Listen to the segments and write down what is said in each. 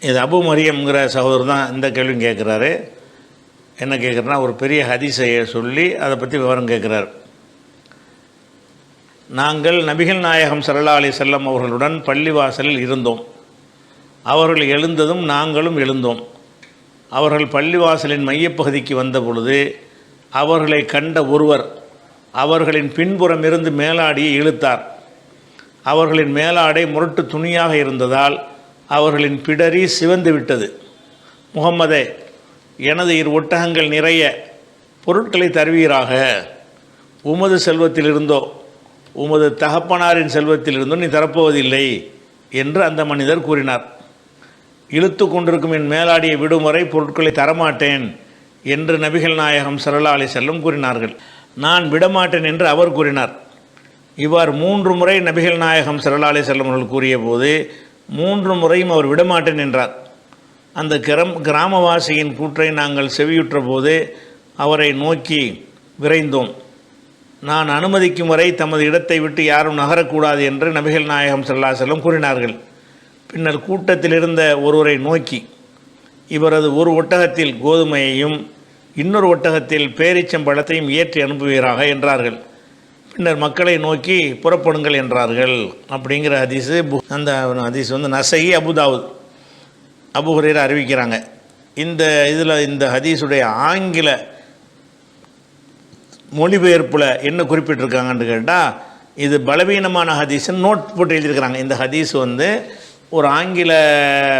இது அபு மரியம்ங்கிற சகோதரர் தான் இந்த கேள்வியும் கேட்குறாரு. என்ன கேட்குறேன்னா ஒரு பெரிய ஹதிசையை சொல்லி அதை பற்றி விவரம் கேட்குறார். நாங்கள் நபிகள் நாயகம் ஸல்லல்லாஹு அலி செல்லம் அவர்களுடன் பள்ளிவாசலில் இருந்தோம். அவர்கள் எழுந்ததும் நாங்களும் எழுந்தோம். அவர்கள் பள்ளிவாசலின் மையப்பகுதிக்கு வந்த பொழுது அவர்களை கண்ட ஒருவர் அவர்களின் பின்புறம் இருந்து மேலாடியை இழுத்தார். அவர்களின் மேலாடை முரட்டு துணியாக இருந்ததால் அவர்களின் பிடரி சிவந்து விட்டது. முகம்மதே எனது இரு ஒட்டகங்கள் நிறைய பொருட்களை தருவீராக. உமது செல்வத்திலிருந்தோ உமது தகப்பனாரின் செல்வத்திலிருந்தோ நீ தரப்போவதில்லை என்று அந்த மனிதர் கூறினார். இழுத்து கொண்டிருக்கும் என் மேலாடிய விடுமுறை பொருட்களை தரமாட்டேன் என்று நபிகள் நாயகம் சல்லா அலி செல்லம் கூறினார்கள். நான் விடமாட்டேன் என்று அவர் கூறினார். இவ்வாறு மூன்று முறை நபிகள் நாயகம் சல்லா அலி செல்லம் அவர்கள் கூறிய போது மூன்று முறையும் அவர் விடமாட்டேன் என்றார். அந்த கிரம் கிராமவாசியின் கூற்றை நாங்கள் செவியுற்ற போது அவரை நோக்கி விரைந்தோம். நான் அனுமதிக்கும் வரை தமது இடத்தை விட்டு யாரும் நகரக்கூடாது என்று நபிகள் நாயகம் ஸல்லல்லாஹு அலைஹி கூறினார்கள். பின்னர் கூட்டத்தில் இருந்த ஒருவரை நோக்கி இவரது ஒரு ஒட்டகத்தில் கோதுமையையும் இன்னொரு ஒட்டகத்தில் பேரிச்சம்பழத்தையும் ஏற்றி அனுப்புவீராக என்றார்கள். பின்னர் மக்களை நோக்கி புறப்படுங்கள் என்றார்கள். அப்படிங்கிற ஹதீஸு பு- அந்த ஹதீஸ் வந்து நசை அபுதாவுத் அபு அறிவிக்கிறாங்க. இந்த இதில் இந்த ஹதீஸுடைய ஆங்கில மொழிபெயர்ப்பில் என்ன குறிப்பிட்டிருக்காங்கன்னு கேட்டால் இது பலவீனமான ஹதீஸ்ன்னு நோட் போட்டு எழுதியிருக்கிறாங்க. இந்த ஹதீஸ் வந்து ஒரு ஆங்கில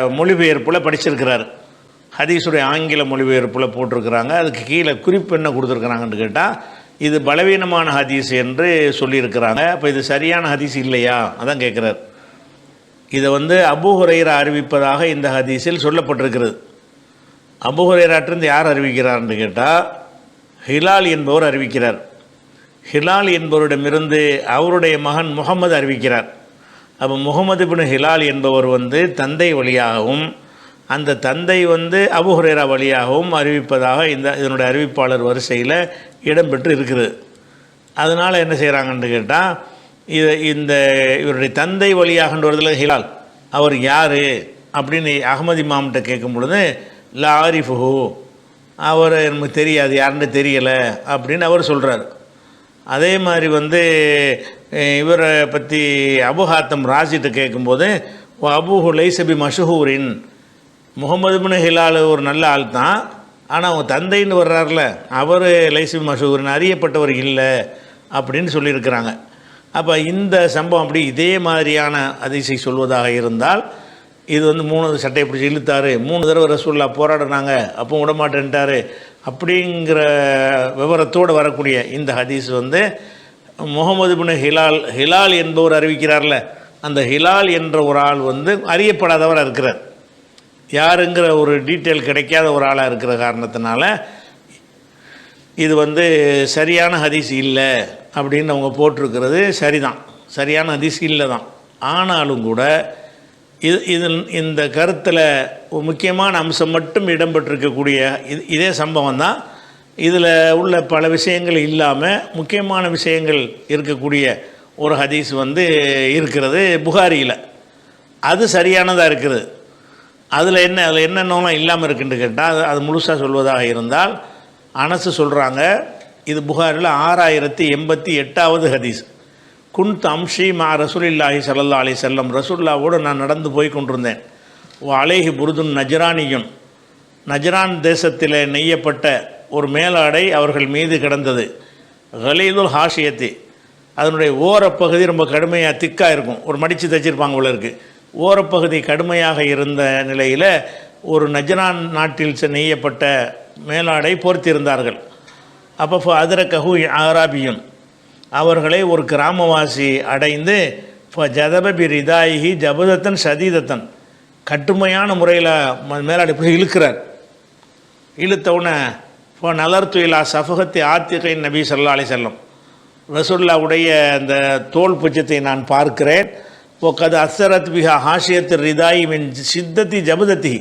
மொழிபெயர்ப்பில் படிச்சிருக்கிறார். ஹதீஸுடைய ஆங்கில மொழிபெயர்ப்பில் போட்டிருக்கிறாங்க. அதுக்கு கீழே குறிப்பு என்ன கொடுத்துருக்குறாங்கன்னு கேட்டால் இது பலவீனமான ஹதீஸ் என்று சொல்லியிருக்கிறாங்க. அப்போ இது சரியான ஹதீஸ் இல்லையா? அதான் கேட்குறார் இதை வந்து அபுஹுரைரா அறிவிப்பதாக இந்த ஹதீஸில் சொல்லப்பட்டிருக்கிறது. அபுஹுரைராட்டிருந்து யார் அறிவிக்கிறார்னு கேட்டால் ஹிலால் என்பவர் அறிவிக்கிறார். ஹிலால் என்பவரிடமிருந்து அவருடைய மகன் முகமது அறிவிக்கிறார். அப்போ முகமது பின் ஹிலால் என்பவர் வந்து தந்தை வழியாகவும் அந்த தந்தை வந்து அபுஹுரேரா வழியாகவும் அறிவிப்பதாக இந்த இதனுடைய அறிவிப்பாளர் வரிசையில் இடம்பெற்று இருக்குது. அதனால் என்ன செய்கிறாங்கன்னு கேட்டால் இது இந்த இவருடைய தந்தை வழியாகன்ற வருதில் ஹிலால். அவர் யார் அப்படின்னு அகமதி மாம்கிட்ட கேட்கும் பொழுது லா ஆரிஃபுஹு அவர் எனக்கு தெரியாது யாருன்னு தெரியலை அப்படின்னு அவர் சொல்கிறார் அதே மாதிரி வந்து இவரை பற்றி அபுஹாத்தம் ராஜிட்ட கேட்கும்போது அபுஹு லைசபி மஷஹூரின் முகமது பின் ஹிலால் ஒரு நல்ல ஆள் தான். ஆனால் அவங்க தந்தைன்னு வர்றார்ல அவர் லைசபி மஷஹூரின் அறியப்பட்டவர் இல்லை அப்படின்னு சொல்லியிருக்கிறாங்க. அப்போ இந்த சம்பவம் அப்படி இதே மாதிரியான அதிசை சொல்வதாக இருந்தால் இது வந்து மூணு சட்டையை பிடிச்சி இழுத்தாரு மூணு தடவை ரசூல்லா போராடினாங்க அப்போ விடமாட்டேன்ட்டாரு அப்படிங்கிற விவரத்தோடு வரக்கூடிய இந்த ஹதீஸ் வந்து முகமது பின் ஹிலால் ஹிலால் என்பவர் அறிவிக்கிறார்ல அந்த ஹிலால் என்ற ஒரு ஆள் வந்து அறியப்படாதவராக இருக்கிறார். யாருங்கிற ஒரு டீட்டெயில் கிடைக்காத ஒரு ஆளாக இருக்கிற காரணத்தினால இது வந்து சரியான ஹதீஸ் இல்லை அப்படின்னு அவங்க போட்டிருக்கிறது சரிதான். சரியான ஹதீஸ் இல்லை தான் ஆனாலும் கூட இது இதில் இந்த கருத்தில் முக்கியமான அம்சம் மட்டும் இடம்பெற்றிருக்கக்கூடிய இது இதே சம்பவம் தான் இதில் உள்ள பல விஷயங்கள் இல்லாமல் முக்கியமான விஷயங்கள் இருக்கக்கூடிய ஒரு ஹதீஸ் வந்து இருக்கிறது புகாரியில். அது சரியானதாக இருக்கிறது அதில் என்ன அதில் என்னென்னலாம் இல்லாமல் இருக்குன்னு கேட்டால் அது அது முழுசாக சொல்வதாக இருந்தால் அனசு சொல்கிறாங்க இது புகாரில் ஆறாயிரத்தி எண்பத்தி எட்டாவது ஹதீஸ். குன் தம்ஷி மா ரசூலில்லாஹி சல்லா அலி செல்லம் ரசூல்லாவோடு நான் நடந்து போய் கொண்டிருந்தேன். அலேஹி புருதுன் நஜ்ரானியும் நஜ்ரான் தேசத்தில் நெய்யப்பட்ட ஒரு மேலாடை அவர்கள் மீது கிடந்தது. ஹலீதுல் ஹாஷியத்தி. அதனுடைய ஓரப்பகுதி ரொம்ப கடுமையாக திக்காக இருக்கும். ஒரு மடித்து தைச்சிருப்பாங்க உள்ள இருக்குது ஓரப்பகுதி கடுமையாக இருந்த நிலையில் ஒரு நஜரான் நாட்டில் செ- நெய்யப்பட்ட மேலாடை போர்த்திருந்தார்கள். அப்போ அதிர கஹு ஆராபியும் அவர்களை ஒரு கிராமவாசி அடைந்து ஜதபபி ரிதாயி ஜபதத்தன் சதீதத்தன் கட்டுமையான முறையில் மேலாடை போய் இழுக்கிறார். இழுத்தவுடனே இப்போ நலர்த்து இலா சஃபகத்தை ஆத்திகை நபி சொல்லா அலி செல்லம் ரசுல்லாவுடைய அந்த தோல் புச்சத்தை நான் பார்க்கிறேன். ஓ அசரத் பிஹா ஹாஷியத்து ரிதாயி மின் சித்தத்தி ஜபதத்தி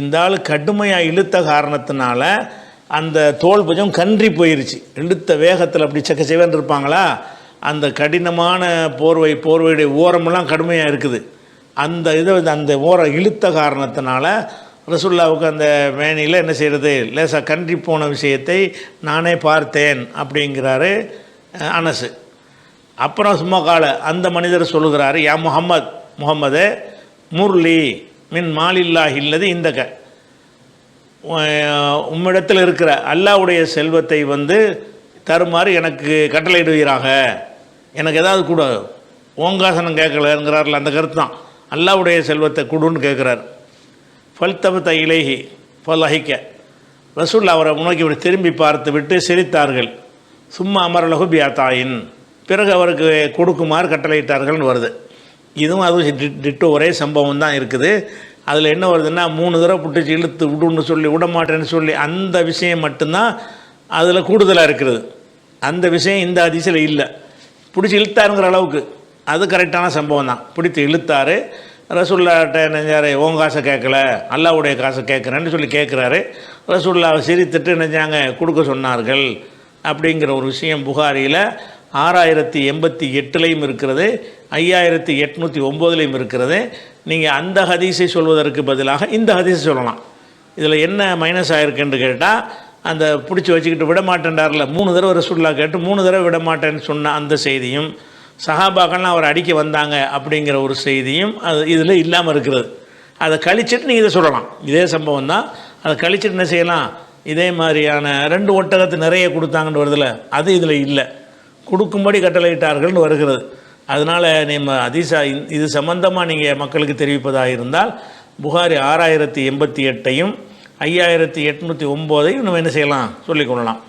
இந்த ஆள் கடுமையாக இழுத்த காரணத்தினால அந்த தோல் புஜம் கன்றி போயிருச்சு. இழுத்த வேகத்தில் அப்படி சக்க செவன் இருப்பாங்களா? அந்த கடினமான போர்வை போர்வையுடைய ஓரமெல்லாம் கடுமையாக இருக்குது. அந்த இதை அந்த ஓரம் இழுத்த காரணத்தினால ரசுல்லாவுக்கு அந்த மேனியில் என்ன செய்கிறது லேசாக கன்றி போன விஷயத்தை நானே பார்த்தேன் அப்படிங்கிறாரு அனசு. அப்புறம் சும்மா கால. அந்த மனிதர் சொல்லுகிறாரு யா முகம்மது முகம்மது முர்லி மின் மாலில்லா இல்லது இந்த க உம்மிடத்தில் இருக்கிற அல்லாவுடைய செல்வத்தை வந்து தருமாறு எனக்கு கட்டளையிடுவீராக. எனக்கு ஏதாவது கூட ஓங்காசனம் கேட்கலங்கிறார்ல அந்த கருத்து தான் அல்லாவுடைய செல்வத்தை கொடுன்னு கேட்குறார். ஃபல்தபத்த இலேஹி ஃபலஹிக்க. ரசூல் அவரை முன்னோக்கி இப்படி திரும்பி பார்த்து விட்டு சிரித்தார்கள். சும்மா அமரலகு பியாத்தாயின் பிறகு அவருக்கு கொடுக்குமாறு கட்டளையிட்டார்கள்னு வருது. இதுவும் அதுவும் டி- டிட்டோ ஒரே சம்பவம் தான் இருக்குது. அதில் என்ன வருதுன்னா மூணு தடவை புட்டுச்சு இழுத்து விடுன்னு சொல்லி விட மாட்டேன்னு சொல்லி அந்த விஷயம் மட்டும்தான் அதில் கூடுதலாக இருக்கிறது அந்த விஷயம் இந்த அதிசயில் இல்லை. பிடிச்சி இழுத்தாருங்கிற அளவுக்கு. அது கரெக்டான சம்பவம் தான். பிடித்து இழுத்தாரு. ரசுல்லாட்ட நெஞ்சார் உன் காசை கேட்கல. அல்லாவுடைய காசை கேட்குறேன்னு சொல்லி கேட்குறாரு. ரசுல்லாவை சிரித்துட்டு நெஞ்சாங்க கொடுக்க சொன்னார்கள். அப்படிங்கிற ஒரு விஷயம் புகாரியில் ஆறாயிரத்தி எண்பத்தி எட்டுலேயும் இருக்கிறது ஐயாயிரத்தி எட்நூற்றி ஒம்போதுலேயும் இருக்கிறது. நீங்கள் அந்த ஹதீஸை சொல்வதற்கு பதிலாக இந்த ஹதீஸை சொல்லலாம். இதில் என்ன மைனஸ் ஆகிருக்குன்னு கேட்டால் அந்த பிடிச்சி வச்சுக்கிட்டு விட மாட்டேன்டார்ல மூணு தடவை ரசூல்லா கேட்டு மூணு தடவை விட மாட்டேன்னு சொன்ன அந்த செய்தியும் சஹாபாக்கள்லாம் அவர் அடிக்க வந்தாங்க அப்படிங்கிற ஒரு செய்தியும் அது இதில் இல்லாமல் இருக்கிறது. அதை கழிச்சிட்டு நீங்கள் இதை சொல்லலாம். இதே சம்பவம் தான். அதை கழிச்சிட்டு என்ன செய்யலாம்? இதே மாதிரியான ரெண்டு ஒட்டகத்து நிறைய கொடுத்தாங்கன்னு வருதில்ல அது இதில் இல்லை. கொடுக்கும்படி கட்டளையிட்டார்கள்னு வருகிறது. அதனால் நம்ம அதிசா இது சம்பந்தமாக நீங்கள் மக்களுக்கு தெரிவிப்பதாக இருந்தால் புகாரி ஆறாயிரத்தி எண்பத்தி எட்டையும் ஐயாயிரத்தி எட்நூற்றி ஒம்போதையும் நம்ம என்ன செய்யலாம்? சொல்லிக் கொள்ளலாம்.